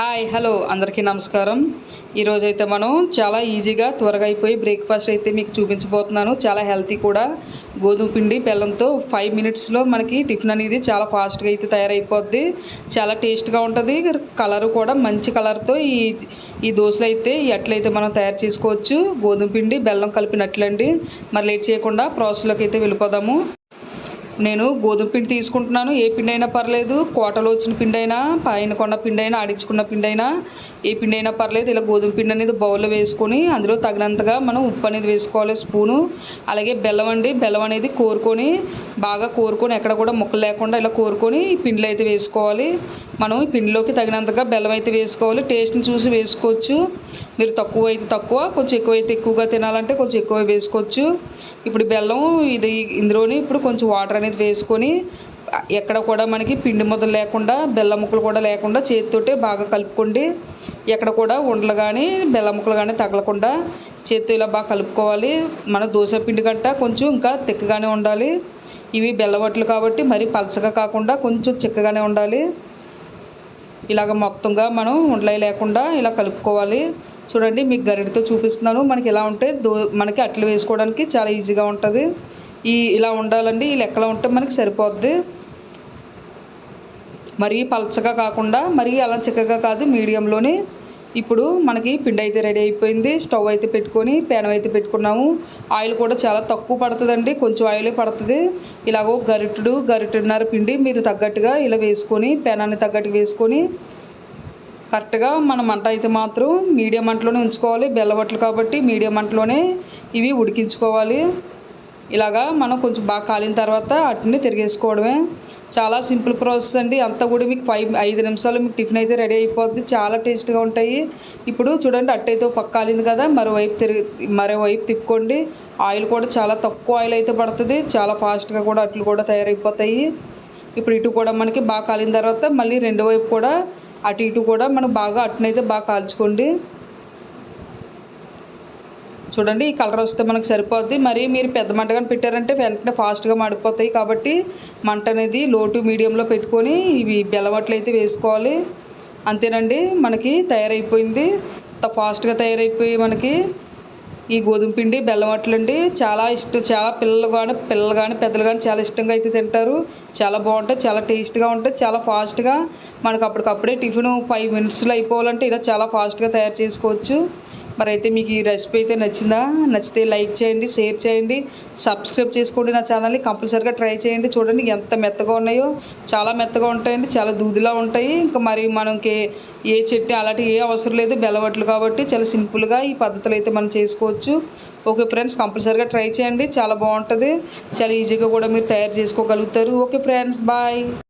Hi hello అందరికీ నమస్కారం. ఈరోజు అయితే మనం చాలా ఈజీగా త్వరగా అయిపోయి బ్రేక్ఫాస్ట్ అయితే మీకు చూపించబోతున్నాను. చాలా హెల్తీ కూడా. గోధుమ పిండి బెల్లంతో ఫైవ్ మినిట్స్లో మనకి టిఫిన్ అనేది చాలా ఫాస్ట్గా అయితే తయారైపోద్ది. చాలా టేస్ట్గా ఉంటుంది. కలర్ కూడా మంచి కలర్తో ఈ ఈ దోశలు అయితే ఎట్లయితే అట్లయితే మనం తయారు చేసుకోవచ్చు. గోధుమ పిండి బెల్లం కలిపినట్లండి. మరి లేట్ చేయకుండా ప్రాసెస్లోకి అయితే వెళ్ళిపోదాము. నేను గోధుమ పిండి తీసుకుంటున్నాను. ఏ పిండి అయినా పర్లేదు. కోటలో వచ్చిన పిండి అయినా పైన కొన్న పిండి అయినా ఆడించుకున్న పిండి అయినా ఏ పిండి అయినా పర్లేదు. ఇలా గోధుమ పిండి అనేది బౌల్లో వేసుకొని అందులో తగినంతగా మనం ఉప్పు అనేది వేసుకోవాలి స్పూను. అలాగే బెల్లం అండి. బెల్లం అనేది కోరుకొని బాగా కోరుకొని ఎక్కడ కూడా ముక్కలు లేకుండా ఇలా కోరుకొని పిండిలో అయితే వేసుకోవాలి. మనం ఈ పిండిలోకి తగినంతగా బెల్లం అయితే వేసుకోవాలి. టేస్ట్ని చూసి వేసుకోవచ్చు. మీరు తక్కువ అయితే తక్కువ కొంచెం ఎక్కువ అయితే ఎక్కువగా తినాలంటే కొంచెం ఎక్కువ వేసుకోవచ్చు. ఇప్పుడు బెల్లం ఇది ఇందులోని ఇప్పుడు కొంచెం వాటర్ అనేది వేసుకొని ఎక్కడ కూడా మనకి పిండి ముద్దలు లేకుండా బెల్లం ముక్కలు కూడా లేకుండా చేతితోటే బాగా కలుపుకోండి. ఎక్కడ కూడా ఉండలు కానీ బెల్లం ముక్కలు కానీ తగలకుండా చేతితో ఇలా బాగా కలుపుకోవాలి. మన దోశ పిండి గట్ట కొంచెం ఇంకా తిక్కగానే ఉండాలి. ఇవి బెల్లవట్లు కాబట్టి మరి పలచగా కాకుండా కొంచెం చిక్కగానే ఉండాలి. ఇలాగ మొత్తంగా మనం ఉండలే లేకుండా ఇలా కలుపుకోవాలి. చూడండి మీకు గరిటతో చూపిస్తున్నాను. మనకి ఇలా ఉంటే దో మనకి అట్లు వేసుకోవడానికి చాలా ఈజీగా ఉంటుంది. ఈ ఇలా ఉండాలండి ఈ లెక్కలో ఉంటే మనకి సరిపోద్ది. మరీ పలచగా కాకుండా మరీ అలా చిక్కగా కాదు మీడియంలోనే ఇప్పుడు మనకి పిండి అయితే రెడీ అయిపోయింది. స్టవ్ అయితే పెట్టుకొని పెనం అయితే పెట్టుకున్నాము. ఆయిల్ కూడా చాలా తక్కువ పడుతుందండి. కొంచెం ఆయిలే పడుతుంది. ఇలాగో గరిటెడు గరిటెన్నర పిండి మీరు తగ్గట్టుగా ఇలా వేసుకొని పెనాన్ని తగ్గట్టుగా వేసుకొని కరెక్ట్గా మన మంట అయితే మాత్రం మీడియం మంటలోనే ఉంచుకోవాలి. బెల్లవట్లు కాబట్టి మీడియం మంటలోనే ఇవి ఉడికించుకోవాలి. ఇలాగా మనం కొంచెం బాగా కాలిన తర్వాత అట్ని తిరిగేసుకోవడమే. చాలా సింపుల్ ప్రాసెస్ అండి. అంతా కూడా మీకు ఫైవ్ ఐదు నిమిషాలు మీకు టిఫిన్ అయితే రెడీ అయిపోతుంది చాలా టేస్ట్గా ఉంటాయి. ఇప్పుడు చూడండి అట్టయితే పక్క కాలింది కదా మరోవైపు తిరిగి మరోవైపు తిప్పుకోండి. ఆయిల్ కూడా చాలా తక్కువ ఆయిల్ అయితే పడుతుంది. చాలా ఫాస్ట్గా కూడా అట్లు కూడా తయారైపోతాయి. ఇప్పుడు ఇటు కూడా మనకి బాగా కాలిన తర్వాత మళ్ళీ రెండో వైపు కూడా అటు ఇటు కూడా మనం బాగా అట్నైతే బాగా కాల్చుకోండి. చూడండి ఈ కలర్ వస్తే మనకు సరిపోద్ది. మరి మీరు పెద్ద మంట కానీ పెట్టారంటే వెంటనే ఫాస్ట్గా మడిపోతాయి కాబట్టి మంట అనేది లోటు మీడియంలో పెట్టుకొని ఇవి బెల్లమట్లు అయితే వేసుకోవాలి. అంతేనండి మనకి తయారైపోయింది. ఫాస్ట్గా తయారైపోయి మనకి ఈ గోధుమ పిండి బెల్లం అట్లండి చాలా ఇష్టం చాలా పిల్లలు కానీ పిల్లలు కానీ పెద్దలు కానీ చాలా ఇష్టంగా అయితే తింటారు. చాలా బాగుంటాయి చాలా టేస్ట్గా ఉంటాయి చాలా ఫాస్ట్గా. మనకు అప్పటికప్పుడే టిఫిన్ ఫైవ్ మినిట్స్లో అయిపోవాలంటే ఇలా చాలా ఫాస్ట్గా తయారు చేసుకోవచ్చు. మరి అయితే మీకు ఈ రెసిపీ అయితే నచ్చిందా? నచ్చితే లైక్ చేయండి షేర్ చేయండి సబ్స్క్రైబ్ చేసుకోండి నా ఛానల్ని. కంపల్సరీగా ట్రై చేయండి. చూడండి ఎంత మెత్తగా ఉన్నాయో. చాలా మెత్తగా ఉంటాయండి చాలా దూదిలా ఉంటాయి. ఇంకా మరి మనకి ఏ చెట్టు అలాంటి ఏ అవసరం లేదు. బెలవట్లు కాబట్టి చాలా సింపుల్గా ఈ పద్ధతులు అయితే మనం చేసుకోవచ్చు. ఓకే ఫ్రెండ్స్ కంపల్సరీగా ట్రై చేయండి. చాలా బాగుంటుంది. చాలా ఈజీగా కూడా మీరు తయారు చేసుకోగలుగుతారు. Okay friends bye.